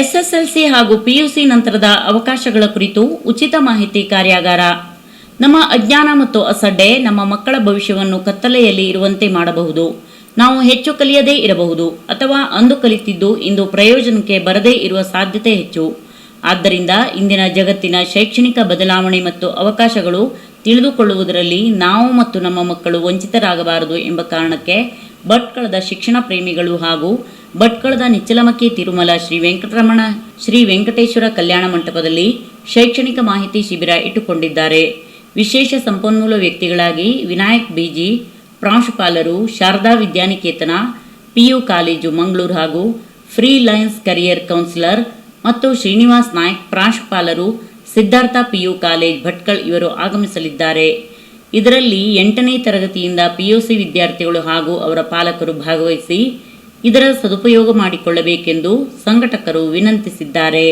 SSLC ಹಾಗೂ PUC ನಂತರದ ಅವಕಾಶಗಳ ಕುರಿತು ಉಚಿತ ಮಾಹಿತಿ ಕಾರ್ಯಾಗಾರ. ನಮ್ಮ ಅಜ್ಞಾನ ಮತ್ತು ಅಸಡ್ಡೆ ನಮ್ಮ ಮಕ್ಕಳ ಭವಿಷ್ಯವನ್ನು ಕತ್ತಲೆಯಲ್ಲಿ ಇರುವಂತೆ ಮಾಡಬಹುದು. ನಾವು ಹೆಚ್ಚು ಕಲಿಯದೇ ಇರಬಹುದು ಅಥವಾ ಅಂದು ಕಲಿತಿದ್ದು ಇಂದು ಪ್ರಯೋಜನಕ್ಕೆ ಬರದೇ ಇರುವ ಸಾಧ್ಯತೆ ಹೆಚ್ಚು. ಆದ್ದರಿಂದ ಇಂದಿನ ಜಗತ್ತಿನ ಶೈಕ್ಷಣಿಕ ಬದಲಾವಣೆ ಮತ್ತು ಅವಕಾಶಗಳು ತಿಳಿದುಕೊಳ್ಳುವುದರಲ್ಲಿ ನಾವು ಮತ್ತು ನಮ್ಮ ಮಕ್ಕಳು ವಂಚಿತರಾಗಬಾರದು ಎಂಬ ಕಾರಣಕ್ಕೆ ಭಟ್ಕಳದ ಶಿಕ್ಷಣ ಪ್ರೇಮಿಗಳು ಹಾಗೂ ಭಟ್ಕಳದ ನಿಚ್ಚಲಮಕ್ಕಿ ತಿರುಮಲ ಶ್ರೀ ವೆಂಕಟರಮಣ, ಶ್ರೀ ವೆಂಕಟೇಶ್ವರ ಕಲ್ಯಾಣ ಮಂಟಪದಲ್ಲಿ ಶೈಕ್ಷಣಿಕ ಮಾಹಿತಿ ಶಿಬಿರ ಇಟ್ಟುಕೊಂಡಿದ್ದಾರೆ. ವಿಶೇಷ ಸಂಪನ್ಮೂಲ ವ್ಯಕ್ತಿಗಳಾಗಿ ವಿನಾಯಕ್ ಬಿಜಿ, ಪ್ರಾಂಶುಪಾಲರು, ಶಾರದಾ ವಿದ್ಯಾನಿಕೇತನ, ಪಿಯು ಕಾಲೇಜು ಮಂಗಳೂರು ಹಾಗೂ ಫ್ರೀ ಲಯನ್ಸ್ ಕರಿಯರ್ ಕೌನ್ಸಿಲರ್ ಮತ್ತು ಶ್ರೀನಿವಾಸ್ ನಾಯಕ್ ಪ್ರಾಂಶುಪಾಲರು, ಸಿದ್ಧಾರ್ಥ ಪಿಯು ಕಾಲೇಜ್ ಭಟ್ಕಳ್ ಇವರು ಆಗಮಿಸಲಿದ್ದಾರೆ. ಇದರಲ್ಲಿ ಎಂಟನೇ ತರಗತಿಯಿಂದ ಪಿಯುಸಿ ವಿದ್ಯಾರ್ಥಿಗಳು ಹಾಗೂ ಅವರ ಪಾಲಕರು ಭಾಗವಹಿಸಿ ಇದರ ಸದುಪಯೋಗ ಮಾಡಿಕೊಳ್ಳಬೇಕೆಂದು ಸಂಘಟಕರು ವಿನಂತಿಸಿದ್ದಾರೆ.